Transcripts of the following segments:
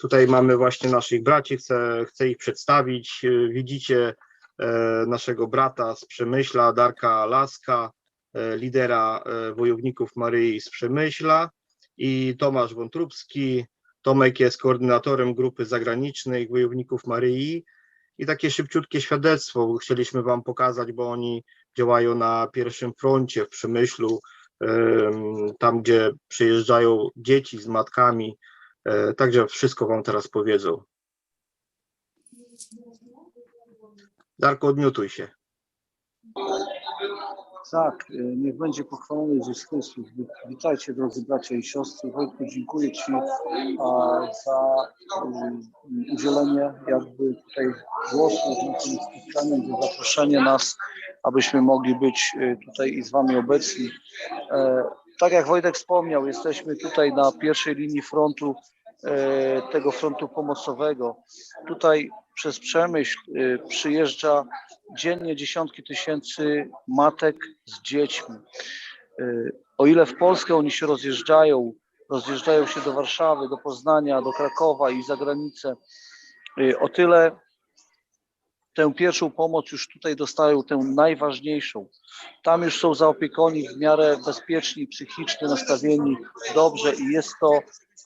Tutaj mamy właśnie naszych braci, chcę, chcę ich przedstawić. E, Widzicie e, naszego brata z Przemyśla, Darka Laska, e, lidera Wojowników Maryi z Przemyśla i Tomasz Wątróbski. Tomek jest koordynatorem grupy zagranicznych Wojowników Maryi i takie szybciutkie świadectwo chcieliśmy Wam pokazać, bo oni działają na pierwszym froncie w Przemyślu, em, tam gdzie przyjeżdżają dzieci z matkami, także wszystko Wam teraz powiedzą. Darko, odmiutuj się. Tak, y, niech będzie pochwalony Jezus Chrystus. Wi- Witajcie drodzy bracia i siostry. Wojtku, dziękuję Ci a, za udzielenie jakby tutaj głosu w naszym spotkaniu, za zaproszenie nas, abyśmy mogli być tutaj i z Wami obecni. E, tak jak Wojtek wspomniał, jesteśmy tutaj na pierwszej linii frontu, e, tego frontu pomocowego. Tutaj przez Przemyśl y, przyjeżdża dziennie dziesiątki tysięcy matek z dziećmi. Y, O ile w Polskę oni się rozjeżdżają, rozjeżdżają się do Warszawy, do Poznania, do Krakowa i za granicę, o tyle tę pierwszą pomoc już tutaj dostają, tę najważniejszą. Tam już są zaopiekoni w miarę bezpieczni, psychicznie nastawieni dobrze i jest to,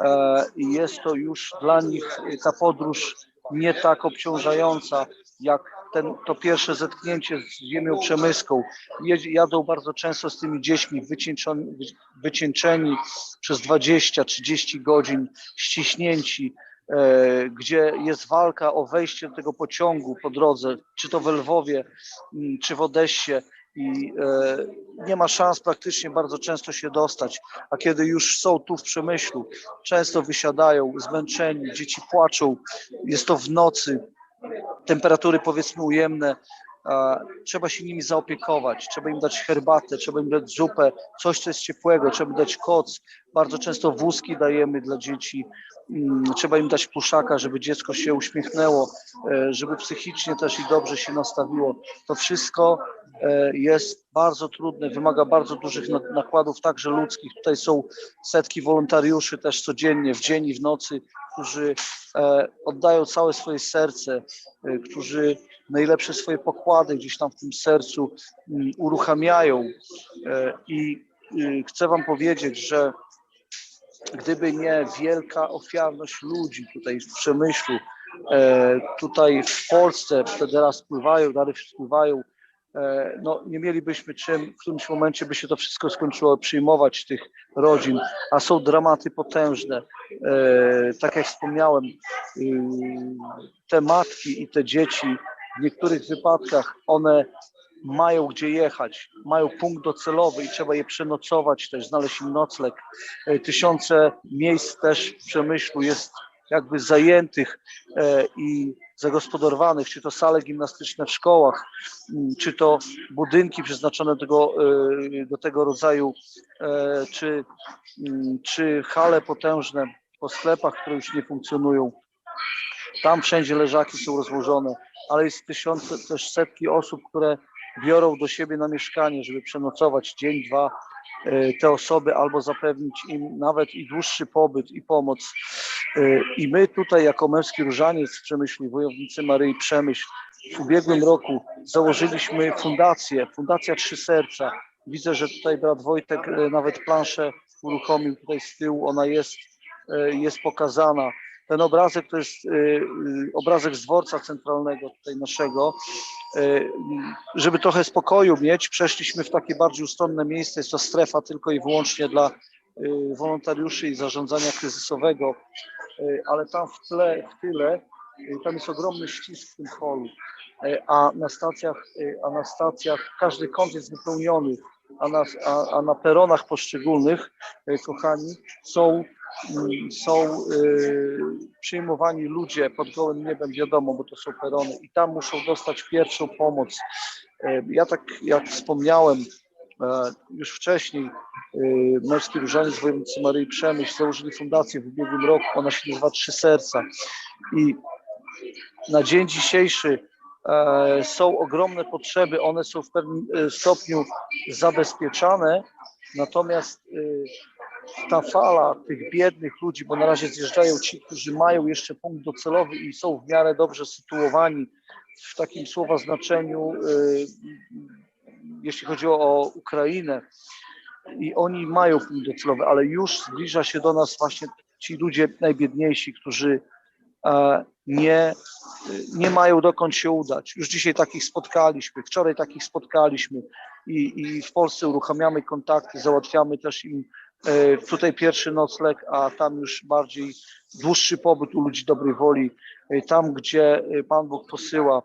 e, i jest to już dla nich ta podróż nie tak obciążająca, jak ten, to pierwsze zetknięcie z ziemią przemyską. Jadą bardzo często z tymi dziećmi wycieńczeni przez 20-30 godzin, ściśnięci, gdzie jest walka o wejście do tego pociągu po drodze, czy to w Lwowie, m, czy w Odessie i e, nie ma szans praktycznie bardzo często się dostać, a kiedy już są tu w Przemyślu, często wysiadają zmęczeni, dzieci płaczą, jest to w nocy, temperatury powiedzmy ujemne, trzeba się nimi zaopiekować, trzeba im dać herbatę, trzeba im dać zupę, coś co jest ciepłego, trzeba im dać koc, bardzo często wózki dajemy dla dzieci, mm, trzeba im dać pluszaka, żeby dziecko się uśmiechnęło, e, żeby psychicznie też i dobrze się nastawiło. To wszystko e, jest bardzo trudne, wymaga bardzo dużych na- nakładów, także ludzkich. Tutaj są setki wolontariuszy też codziennie, w dzień i w nocy, którzy e, oddają całe swoje serce, którzy najlepsze swoje pokłady gdzieś tam w tym sercu mm, uruchamiają. I y, chcę Wam powiedzieć, że gdyby nie wielka ofiarność ludzi tutaj w Przemyślu, e, tutaj w Polsce, te teraz spływają, dary spływają, e, no nie mielibyśmy czym, w którymś momencie by się to wszystko skończyło, przyjmować tych rodzin, a są dramaty potężne. E, tak jak wspomniałem, y, te matki i te dzieci w niektórych wypadkach one mają gdzie jechać, mają punkt docelowy i trzeba je przenocować też, znaleźć im nocleg. E, Tysiące miejsc też w Przemyślu jest jakby zajętych e, i zagospodarowanych, czy to sale gimnastyczne w szkołach, czy to budynki przeznaczone tego, e, do tego rodzaju, czy, czy hale potężne po sklepach, które już nie funkcjonują. Tam wszędzie leżaki są rozłożone, ale jest tysiące, też setki osób, które biorą do siebie na mieszkanie, żeby przenocować dzień, dwa e, te osoby albo zapewnić im nawet i dłuższy pobyt i pomoc. E, I my tutaj jako Męski Różaniec w Przemyślu, Wojownicy Maryi Przemyśl w ubiegłym roku założyliśmy fundację, Fundacja Trzy Serca. Widzę, że tutaj brat Wojtek e, nawet planszę uruchomił tutaj z tyłu, ona jest, jest pokazana. Ten obrazek to jest e, e, obrazek z dworca centralnego tutaj naszego. E, Żeby trochę spokoju mieć, przeszliśmy w takie bardziej ustronne miejsce. Jest to strefa tylko i wyłącznie dla wolontariuszy i zarządzania kryzysowego, ale tam w tle, w tyle, tam jest ogromny ścisk w tym holu, a na stacjach, a na stacjach każdy kąt jest wypełniony, a na, a, a na peronach poszczególnych, e, kochani, są mm, są y, przyjmowani ludzie pod gołym niebem, wiadomo, bo to są perony i tam muszą dostać pierwszą pomoc. E, Ja tak jak wspomniałem już wcześniej, Męski Różaniec Wojownicy Maryi Przemyśl założyli fundację w ubiegłym roku, ona się nazywa Trzy Serca i na dzień dzisiejszy są ogromne potrzeby, one są w pewnym e, stopniu zabezpieczane, natomiast y, ta fala tych biednych ludzi, bo na razie zjeżdżają ci, którzy mają jeszcze punkt docelowy i są w miarę dobrze sytuowani w takim słowa znaczeniu, jeśli chodzi o Ukrainę, i oni mają punkt docelowy, ale już zbliża się do nas właśnie ci ludzie najbiedniejsi, którzy e, nie, nie mają dokąd się udać. Już dzisiaj takich spotkaliśmy, wczoraj takich spotkaliśmy i, i w Polsce uruchamiamy kontakty, załatwiamy też im e, tutaj pierwszy nocleg, a tam już bardziej dłuższy pobyt u ludzi dobrej woli, e, tam gdzie e, Pan Bóg posyła.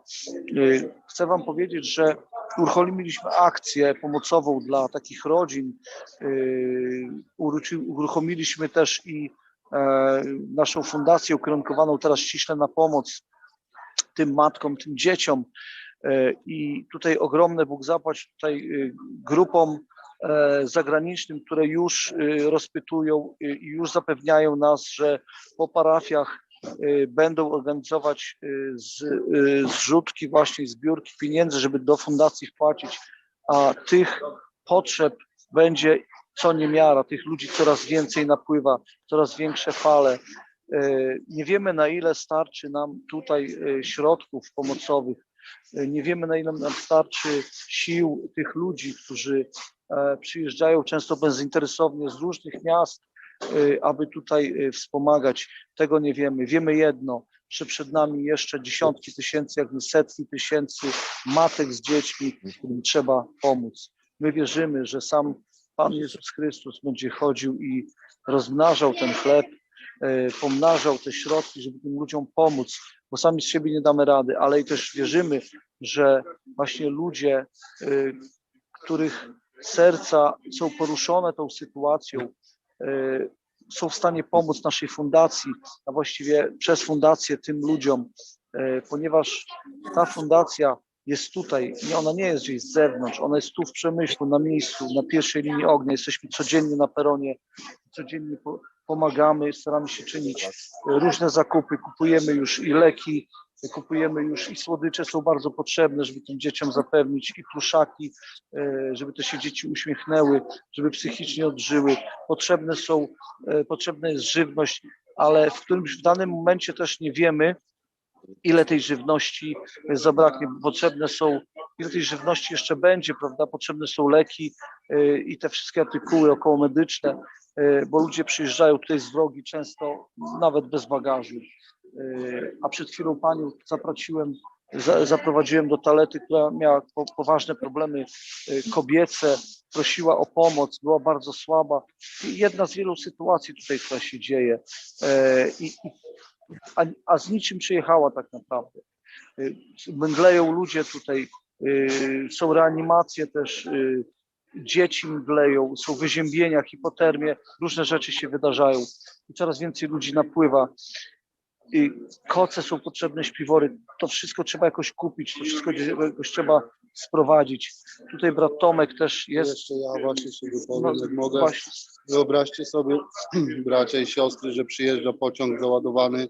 Chcę Wam powiedzieć, że uruchomiliśmy akcję pomocową dla takich rodzin. Uruchomiliśmy też i naszą fundację ukierunkowaną teraz ściśle na pomoc tym matkom, tym dzieciom. E, I tutaj ogromne Bóg zapłać tutaj y, grupom e, zagranicznym, które już rozpytują i już zapewniają nas, że po parafiach będą organizować z, zrzutki, właśnie zbiórki pieniędzy, żeby do fundacji wpłacić, a tych potrzeb będzie co niemiara, tych ludzi coraz więcej napływa, coraz większe fale. Y, Nie wiemy na ile starczy nam tutaj y, środków pomocowych, Y, nie wiemy na ile nam starczy sił tych ludzi, którzy e, przyjeżdżają często bezinteresownie z różnych miast, aby tutaj wspomagać. Tego nie wiemy. Wiemy jedno, że przed nami jeszcze dziesiątki tysięcy, jak nie setki tysięcy matek z dziećmi, którym trzeba pomóc. My wierzymy, że sam Pan Jezus Chrystus będzie chodził i rozmnażał ten chleb, e, pomnażał te środki, żeby tym ludziom pomóc, bo sami z siebie nie damy rady, ale i też wierzymy, że właśnie ludzie, e, których serca są poruszone tą sytuacją, e, są w stanie pomóc naszej fundacji, a właściwie przez fundację tym ludziom, ponieważ ta fundacja jest tutaj, nie, ona nie jest gdzieś z zewnątrz, ona jest tu w Przemyślu, na miejscu, na pierwszej linii ognia, jesteśmy codziennie na peronie, codziennie po, pomagamy, staramy się czynić różne zakupy, kupujemy już i leki, kupujemy już i słodycze są bardzo potrzebne, żeby tym dzieciom zapewnić i pluszaki, e, żeby te się dzieci uśmiechnęły, żeby psychicznie odżyły. Potrzebne są, e, potrzebna jest żywność, ale w którymś w danym momencie też nie wiemy, ile tej żywności zabraknie. Potrzebne są, ile tej żywności jeszcze będzie, prawda? Potrzebne są leki y, i te wszystkie artykuły okołomedyczne, y, bo ludzie przyjeżdżają tutaj z drogi często nawet bez bagażu. Y, A przed chwilą panią zaprowadziłem do toalety, która miała po, poważne problemy kobiece, prosiła o pomoc, była bardzo słaba. Jedna z wielu sytuacji tutaj, która się dzieje. I a, a z niczym przyjechała tak naprawdę. Y, Mdleją ludzie tutaj, y, są reanimacje też, y, dzieci mdleją, są wyziębienia, hipotermie, różne rzeczy się wydarzają i coraz więcej ludzi napływa. I koce są potrzebne, śpiwory, to wszystko trzeba jakoś kupić, to wszystko jakoś trzeba sprowadzić. Tutaj brat Tomek też jest. Jeszcze ja właśnie się No, wypowiem, jak mogę. właśnie, Wyobraźcie sobie, bracia i siostry, że przyjeżdża pociąg załadowany,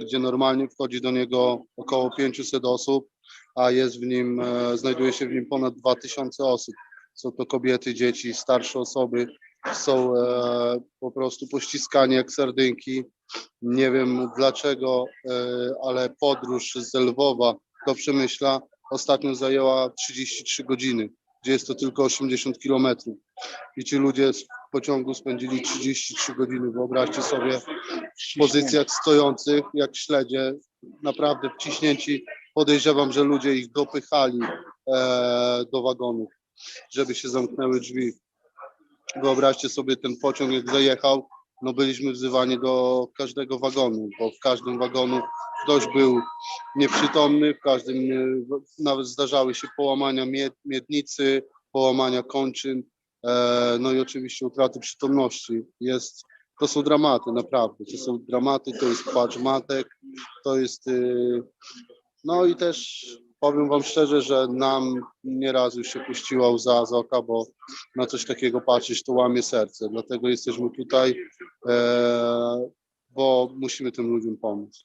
gdzie normalnie wchodzi do niego około 500 osób, a jest w nim, e, znajduje się w nim ponad 2000 osób. Są to kobiety, dzieci, starsze osoby, są e, po prostu pościskani jak sardynki. Nie wiem dlaczego, e, ale podróż z Lwowa do Przemyśla ostatnio zajęła 33 godziny, gdzie jest to tylko 80 kilometrów. I ci ludzie w pociągu spędzili 33 godziny. Wyobraźcie sobie w pozycjach stojących, jak śledzie, naprawdę wciśnięci. Podejrzewam, że ludzie ich dopychali e, do wagonów, żeby się zamknęły drzwi. Wyobraźcie sobie ten pociąg, jak zajechał, no byliśmy wzywani do każdego wagonu, bo w każdym wagonu ktoś był nieprzytomny, w każdym e, nawet zdarzały się połamania mied, miednicy, połamania kończyn, no i oczywiście utraty przytomności. Jest, to są dramaty, naprawdę, to są dramaty, to jest płacz matek, to jest, y, no i też powiem wam szczerze, że nam nieraz już się puściła łza z oka, bo na coś takiego patrzeć to łamie serce, dlatego jesteśmy tutaj, e, bo musimy tym ludziom pomóc.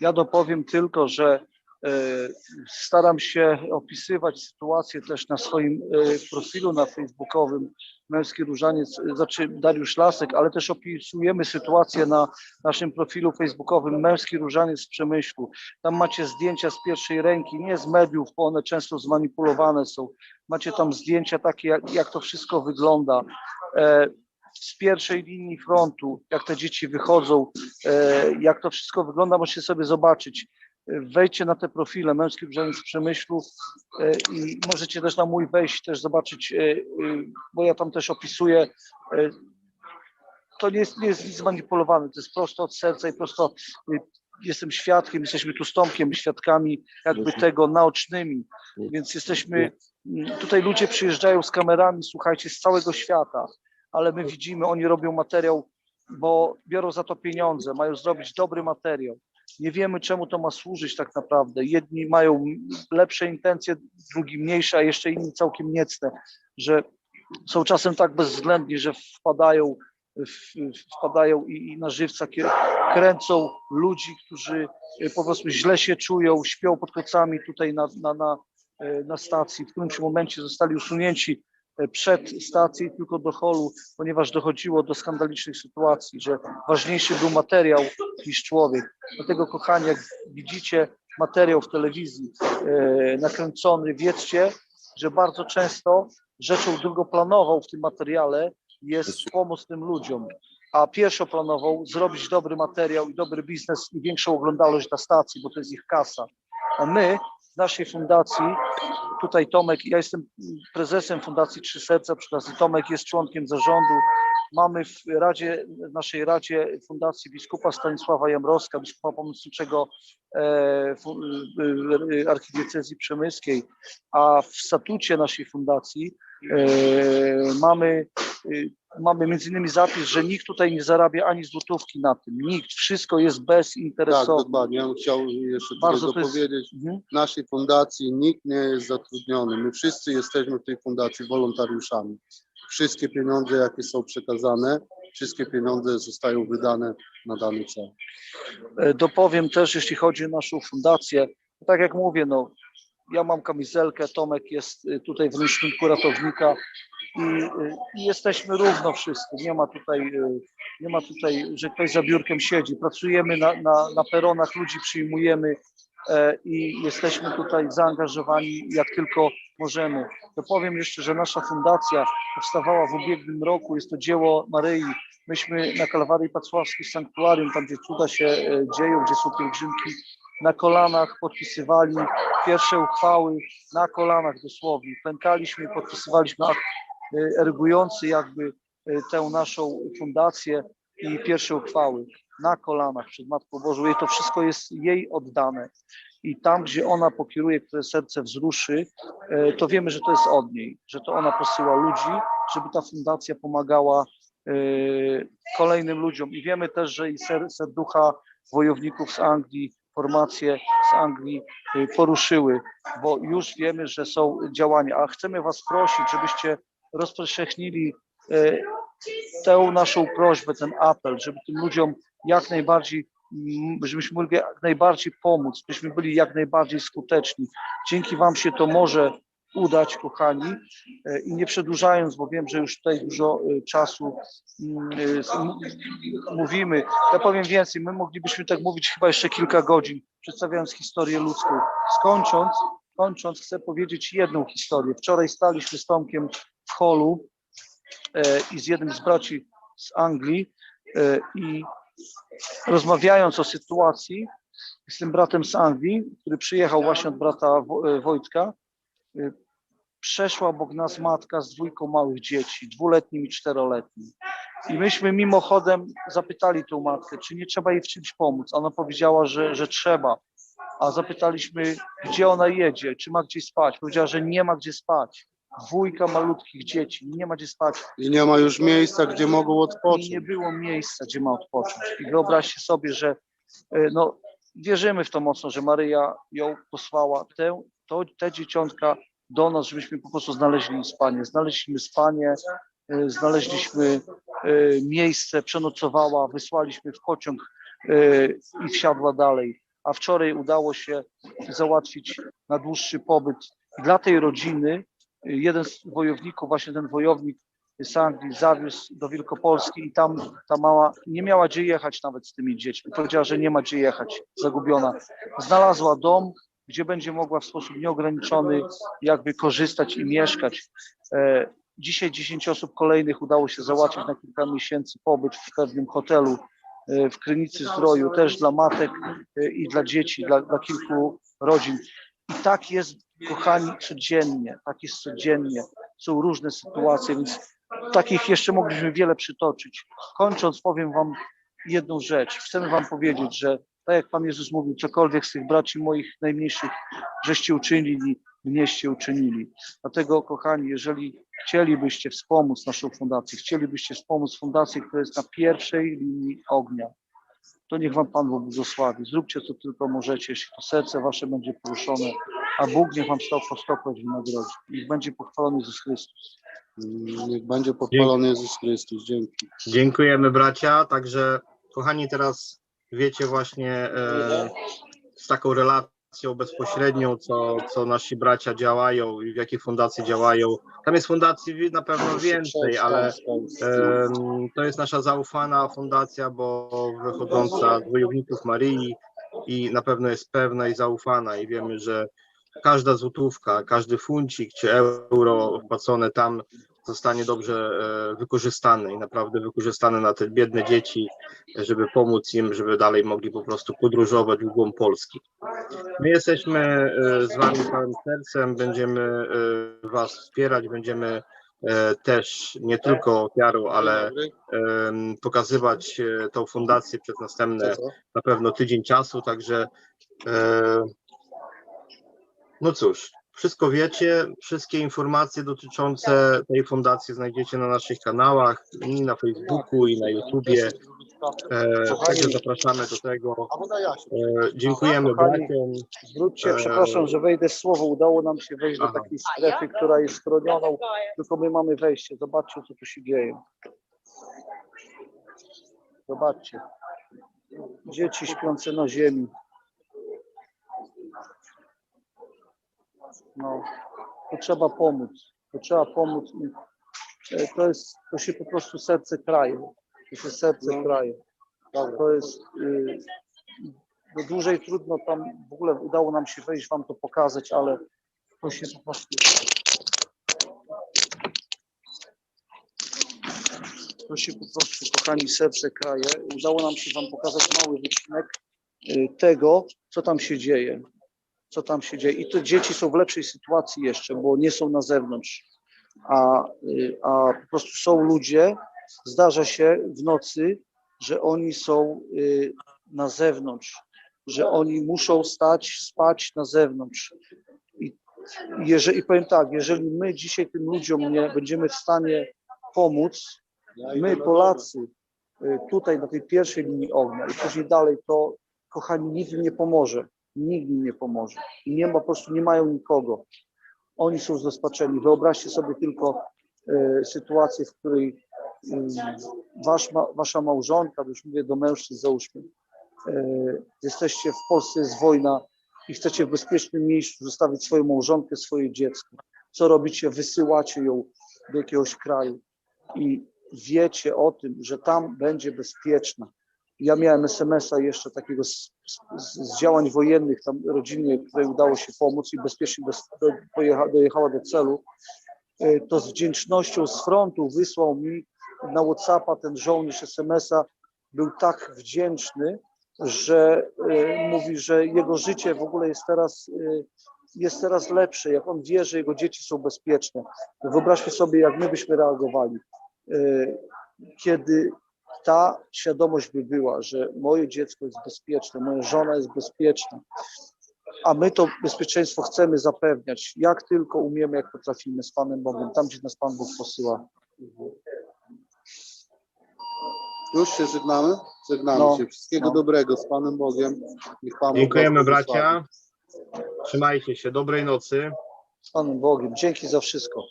Ja dopowiem tylko, że E, Staram się opisywać sytuację też na swoim e, profilu na facebookowym Męski Różaniec, e, znaczy Dariusz Lasek, ale też opisujemy sytuację na naszym profilu facebookowym Męski Różaniec z Przemyślu. Tam macie zdjęcia z pierwszej ręki, nie z mediów, bo one często zmanipulowane są. Macie tam zdjęcia takie, jak, jak to wszystko wygląda. E, z pierwszej linii frontu, jak te dzieci wychodzą, e, jak to wszystko wygląda, możecie sobie zobaczyć. Wejdźcie na te profile Męski Różaniec z Przemyślu e, i możecie też na mój wejść, też zobaczyć, e, e, bo ja tam też opisuję. To nie jest, nie jest nic zmanipulowane, to jest prosto od serca i prosto jestem świadkiem, jesteśmy tu z Tomkiem świadkami jakby tego naocznymi, więc jesteśmy, tutaj ludzie przyjeżdżają z kamerami, słuchajcie, z całego świata, ale my widzimy, oni robią materiał, bo biorą za to pieniądze, mają zrobić dobry materiał. Nie wiemy, czemu to ma służyć tak naprawdę. Jedni mają lepsze intencje, drugi mniejsze, a jeszcze inni całkiem niecne, że są czasem tak bezwzględni, że wpadają, wpadają i, i na żywca kręcą ludzi, którzy e, po prostu źle się czują, śpią pod kocami tutaj na, na, na, e, na stacji. W którymś momencie zostali usunięci przed stacją tylko do holu, ponieważ dochodziło do skandalicznych sytuacji, że ważniejszy był materiał niż człowiek. Dlatego, kochani, jak widzicie materiał w telewizji e, nakręcony, wiedzcie, że bardzo często rzeczą drugoplanową w tym materiale jest pomoc tym ludziom, a pierwszoplanową zrobić dobry materiał i dobry biznes i większą oglądalność dla stacji, bo to jest ich kasa. My w naszej fundacji, tutaj Tomek, ja jestem prezesem Fundacji Trzy Serca przy Tomek jest członkiem zarządu, mamy w Radzie, w naszej Radzie Fundacji biskupa Stanisława Jamrowska, biskupa pomocniczego e, e, archidiecezji przemyskiej, a w statucie naszej fundacji e, mamy, mamy między innymi zapis, że nikt tutaj nie zarabia ani złotówki na tym, nikt, wszystko jest Tak, bezinteresowne. dokładnie. Ja bym chciał jeszcze Bardzo Bardzo to jest- dopowiedzieć. Mhm. W naszej fundacji nikt nie jest zatrudniony. My wszyscy jesteśmy w tej fundacji wolontariuszami. Wszystkie pieniądze, jakie są przekazane, wszystkie pieniądze zostają wydane na dany cel. E, Dopowiem też, jeśli chodzi o naszą fundację, tak jak mówię, no, ja mam kamizelkę, Tomek jest y, tutaj w ręczniku ratownika i, y, i jesteśmy równo wszyscy. Nie ma tutaj, nie ma tutaj, że ktoś za biurkiem siedzi. Pracujemy na, na, na peronach, ludzi przyjmujemy e, i jesteśmy tutaj zaangażowani jak tylko możemy. Dopowiem jeszcze, że nasza fundacja powstawała w ubiegłym roku. Jest to dzieło Maryi. Myśmy na Kalwarii Pacławskiej Sanktuarium, tam gdzie cuda się e, dzieją, gdzie są pielgrzymki, na kolanach podpisywali pierwsze uchwały, na kolanach dosłownie. Pękaliśmy, podpisywaliśmy akt e, erygujący jakby e, tę naszą fundację i pierwsze uchwały na kolanach przed Matką Bożą. I to wszystko jest jej oddane. I tam, gdzie ona pokieruje, które serce wzruszy, e, to wiemy, że to jest od niej, że to ona posyła ludzi, żeby ta fundacja pomagała e, kolejnym ludziom. I wiemy też, że i ser, serducha wojowników z Anglii, formacje z Anglii y, poruszyły, bo już wiemy, że są działania. A chcemy Was prosić, żebyście rozpowszechnili tę naszą prośbę, ten apel, żeby tym ludziom jak najbardziej, mm, żebyśmy mogli jak najbardziej pomóc, byśmy byli jak najbardziej skuteczni. Dzięki Wam się to może udać, kochani. E, I nie przedłużając, bo wiem, że już tutaj dużo e, czasu mm, e, mówimy. Ja powiem więcej, my moglibyśmy tak mówić chyba jeszcze kilka godzin, przedstawiając historię ludzką. Skończąc, kończąc, chcę powiedzieć jedną historię. Wczoraj staliśmy z Tomkiem w holu i z jednym z braci z Anglii i rozmawiając o sytuacji z tym bratem z Anglii, który przyjechał właśnie od brata e, Wojtka, y, przeszła obok nas matka z dwójką małych dzieci, dwuletnim i czteroletnim. I myśmy mimochodem zapytali tą matkę, czy nie trzeba jej w czymś pomóc. Ona powiedziała, że, że trzeba. A zapytaliśmy, gdzie ona jedzie, czy ma gdzie spać. Powiedziała, że nie ma gdzie spać. Dwójka malutkich dzieci, nie ma gdzie spać. I nie ma już miejsca, gdzie mogą I nie odpocząć. było miejsca, gdzie ma odpocząć. I wyobraźcie sobie, że e, no, wierzymy w to mocno, że Maryja ją posłała, tę, to, te dzieciątka do nas, żebyśmy po prostu znaleźli spanie. Znaleźliśmy spanie, e, znaleźliśmy e, miejsce, przenocowała, wysłaliśmy w pociąg i wsiadła dalej. A wczoraj udało się załatwić na dłuższy pobyt dla tej rodziny. Jeden z wojowników, właśnie ten wojownik z Anglii zawiózł do Wielkopolski i tam ta mała nie miała gdzie jechać nawet z tymi dziećmi. Powiedziała, że nie ma gdzie jechać, zagubiona. Znalazła dom, gdzie będzie mogła w sposób nieograniczony jakby korzystać i mieszkać. E, Dzisiaj 10 osób kolejnych udało się załatwić na kilka miesięcy pobyt w pewnym hotelu e, w Krynicy Zdroju, też dla matek e, i dla dzieci, dla, dla kilku rodzin. I tak jest, kochani, codziennie, tak jest codziennie. Są różne sytuacje, więc takich jeszcze mogliśmy wiele przytoczyć. Kończąc, powiem Wam jedną rzecz. Chcemy Wam powiedzieć, że tak jak Pan Jezus mówił, cokolwiek z tych braci moich najmniejszych żeście uczynili, mnieście uczynili. Dlatego, kochani, jeżeli chcielibyście wspomóc naszą fundację, chcielibyście wspomóc fundację, która jest na pierwszej linii ognia, to niech Wam Pan Bóg błogosławi. Zróbcie co tylko możecie, jeśli to serce Wasze będzie poruszone, a Bóg niech Wam stał po stokroć wynagrodzi. Niech będzie pochwalony Jezus Chrystus. Niech będzie pochwalony Jezus Chrystus. Dzięki. Dziękujemy bracia. Także kochani, teraz wiecie właśnie e, z taką relacją bezpośrednią, co, co nasi bracia działają i w jakiej fundacji działają. Tam jest fundacji na pewno więcej, ale em, to jest nasza zaufana fundacja, bo wychodząca z wojowników Maryi i na pewno jest pewna i zaufana i wiemy, że każda złotówka, każdy funcik czy euro wpłacone tam zostanie dobrze e, wykorzystany i naprawdę wykorzystany na te biedne dzieci, żeby pomóc im, żeby dalej mogli po prostu podróżować w głąb Polski. My jesteśmy e, z Wami całym sercem, będziemy e, Was wspierać, będziemy też nie tylko ofiarą, ale pokazywać tą fundację przez następne na pewno tydzień czasu, także no cóż, wszystko wiecie, wszystkie informacje dotyczące tej fundacji znajdziecie na naszych kanałach, i na Facebooku, i na YouTubie, e, także zapraszamy do tego. E, dziękujemy braciom. Zwróćcie, Eee. przepraszam, że wejdę w słowo. Udało nam się wejść do Aha. takiej strefy, która jest chronioną, tylko my mamy wejście. Zobaczcie, co tu się dzieje. Zobaczcie. Dzieci śpiące na ziemi. No, to trzeba pomóc. To trzeba pomóc. I, e, To jest, to się po prostu serce kraje. To się serce No. kraje. To jest, no dłużej trudno tam, w ogóle udało nam się wejść, wam to pokazać, ale to się po prostu... To się po prostu, kochani, serce kraje. Udało nam się wam pokazać mały wycinek y, tego, co tam się dzieje. Co tam się dzieje. I te dzieci są w lepszej sytuacji jeszcze, bo nie są na zewnątrz. A, y, a po prostu są ludzie, zdarza się w nocy, że oni są y, na zewnątrz, że oni muszą stać, spać na zewnątrz. I, jeżeli, I powiem tak, jeżeli my dzisiaj tym ludziom nie będziemy w stanie pomóc, my Polacy y, tutaj na tej pierwszej linii ognia i później dalej, to kochani, nikt im nie pomoże. Nikt im nie pomoże. Nie ma, po prostu nie mają nikogo. Oni są zrozpaczeni. Wyobraźcie sobie tylko y, sytuację, w której y, wasz, ma, wasza małżonka, już mówię do mężczyzn załóżmy, e, jesteście w Polsce, jest wojna i chcecie w bezpiecznym miejscu zostawić swoją małżonkę, swoje dziecko. Co robicie? Wysyłacie ją do jakiegoś kraju i wiecie o tym, że tam będzie bezpieczna. Ja miałem SMS-a jeszcze takiego z, z, z działań wojennych, tam rodziny, której udało się pomóc i bezpiecznie do, dojechała do celu. E, To z wdzięcznością z frontu wysłał mi na WhatsAppa ten żołnierz SMS-a był tak wdzięczny, że e, mówi, że jego życie w ogóle jest teraz, e, jest teraz lepsze, jak on wie, że jego dzieci są bezpieczne. Wyobraźmy sobie, jak my byśmy reagowali, kiedy ta świadomość by była, że moje dziecko jest bezpieczne, moja żona jest bezpieczna, a my to bezpieczeństwo chcemy zapewniać, jak tylko umiemy, jak potrafimy z Panem Bogiem, tam gdzie nas Pan Bóg posyła. Już się żegnamy? Żegnamy No, się. Wszystkiego no. dobrego z Panem Bogiem. Niech Pan Dziękujemy bracia. Trzymajcie się, dobrej nocy. Z Panem Bogiem. Dzięki za wszystko.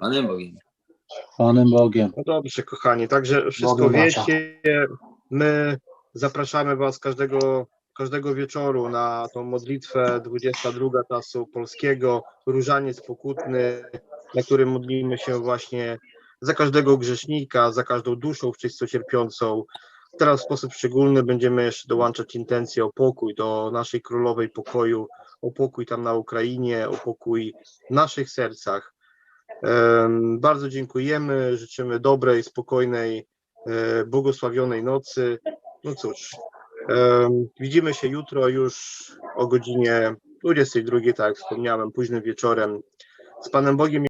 Panem Bogiem. Panem Bogiem. No dobrze, kochani, także wszystko Bogiem wiecie. My zapraszamy Was każdego każdego wieczoru na tą modlitwę 22 czasu polskiego, różaniec pokutny, na którym modlimy się właśnie za każdego grzesznika, za każdą duszą czysto cierpiącą. Teraz w sposób szczególny będziemy jeszcze dołączać intencję o pokój do naszej królowej pokoju, o pokój tam na Ukrainie, o pokój w naszych sercach. Bardzo dziękujemy, życzymy dobrej, spokojnej, e, błogosławionej nocy. No cóż, widzimy się jutro już o godzinie 22, tak jak wspomniałem, późnym wieczorem. Z Panem Bogiem